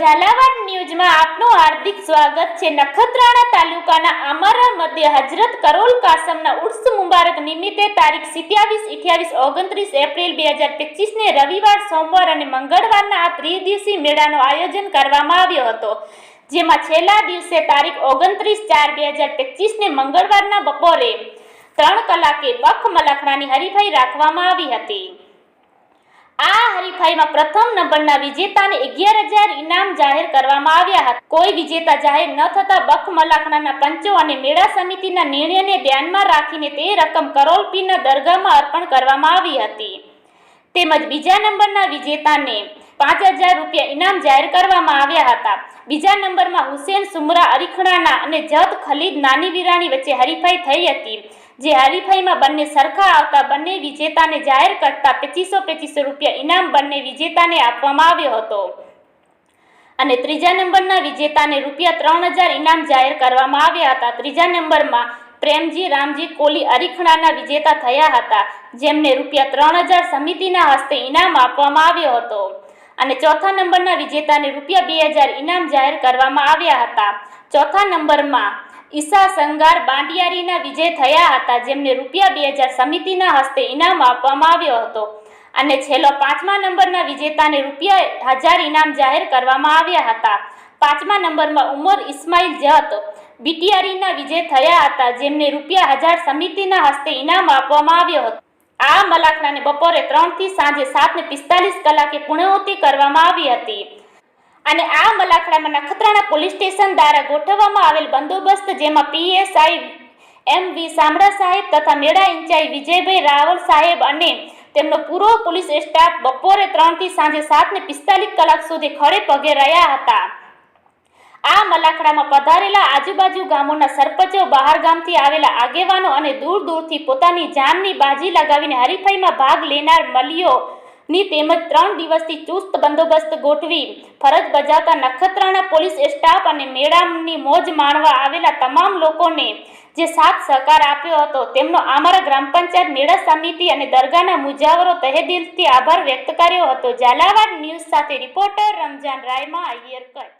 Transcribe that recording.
ઝાલાવાડ ન્યૂઝમાં આપનું હાર્દિક સ્વાગત છે. નખત્રાણા તાલુકાના અમારા મધ્ય હજરત કરોલ કાસમના ઉર્સ મુબારક નિમિત્તે તારીખ સિત્યાવીસ અઠ્યાવીસ ઓગણત્રીસ એપ્રિલ બે હજાર પચીસને રવિવાર, સોમવાર અને મંગળવારના આ ત્રિદિવસીય મેળાનું આયોજન કરવામાં આવ્યો હતો. જેમાં છેલ્લા દિવસે તારીખ ઓગણત્રીસ ચાર બે હજાર પચીસને મંગળવારના બપોરે ત્રણ કલાકે બખ મલખરાની હરીફાઈ રાખવામાં આવી હતી. હરીફાઈમાં પ્રથમ નંબરના વિજેતાને અગિયાર ઇનામ જાહેર કરવામાં આવ્યા હતા. કોઈ વિજેતા જાહેર ન થતા બખ મલાખણાના પંચો અને મેળા સમિતિના નિર્ણયને ધ્યાનમાં રાખીને તે રકમ કરોલપીરના દરગાહમાં અર્પણ કરવામાં આવી હતી. તેમજ બીજા નંબરના વિજેતાને પાંચ હજાર રૂપિયા ઇનામ જાહેર કરવામાં આવ્યા હતા. બીજા નંબરમાં હુસેન સુમરા અરીખણાના અને જત ખલીદ નાની વિરાણી વચ્ચે હરીફાઈ થઈ હતી. જે હરીફાઈમાં બંને સરખા આવતા બંને વિજેતાને જાહેર કરતા પચીસો પચીસો રૂપિયા ઇનામ બંને વિજેતાને આપવામાં આવ્યો હતો. અને ત્રીજા નંબરના વિજેતાને રૂપિયા ત્રણ હજાર ઇનામ જાહેર કરવામાં આવ્યા હતા. ત્રીજા નંબરમાં પ્રેમજી, રામજી, કોલી અરીખણાના વિજેતા થયા હતા, જેમને રૂપિયા ત્રણ હજાર સમિતિના હસ્તે ઇનામ આપવામાં આવ્યો હતો. અને ચોથા નંબરના વિજેતાને રૂપિયા બે હજાર ઇનામ જાહેર કરવામાં આવ્યા હતા. ચોથા નંબરમાં ઈસા સંગાર બાંડિયારીના વિજય થયા હતા, જેમને રૂપિયા બે હજાર સમિતિના હસ્તે ઇનામ આપવામાં આવ્યો હતો. અને છેલ્લો પાંચમા નંબરના વિજેતાને રૂપિયા હજાર ઇનામ જાહેર કરવામાં આવ્યા હતા. પાંચમા નંબરમાં ઉમર ઇસ્માઇલ જત બીટીઆરીના વિજય થયા હતા, જેમને રૂપિયા હજાર સમિતિના હસ્તે ઇનામ આપવામાં આવ્યો હતો. આ મલાખણાને બપોરે ત્રણથી સાંજે સાતને પિસ્તાલીસ કલાકે પૂર્ણાહુતિ કરવામાં આવી હતી. અને આ મલાખડામાં નખત્રાણા પોલીસ સ્ટેશન દ્વારા ગોઠવવામાં આવેલ બંદોબસ્ત જેમાં પીએસઆઈ એમ વી સામડા સાહેબ તથા મેળા ઇન્ચાર્જ વિજયભાઈ રાવલ સાહેબ અને તેમનો પૂરો પોલીસ સ્ટાફ બપોરે ત્રણથી સાંજે સાતને પિસ્તાલીસ કલાક સુધી ખડે પગે રહ્યા હતા. આ મલાખડામાં પધારેલા આજુબાજુ ગામોના સરપંચો બહાર ગામથી આવેલા આગેવાનો અને દૂર દૂરથી પોતાની જાનની બાજી લગાવીને હરીફાઈમાં ભાગ લેનાર મલિયો ની તેમજ ત્રણ દિવસથી ચુસ્ત બંદોબસ્ત ગોઠવી ફરજ બજાવતા નખત્રાણા પોલીસ સ્ટાફ અને મેળાની મોજ માણવા આવેલા તમામ લોકોને જે સાથ સહકાર આપ્યો હતો, તેમનો અમારા ગ્રામ પંચાયત મેળા સમિતિ અને દરગાહના મુજાવરો તહેદિલથી આભાર વ્યક્ત કર્યો હતો. ઝાલાવાડ ન્યૂઝ સાથે રિપોર્ટર રમજાન રાયમા અય્યર કચ્છ.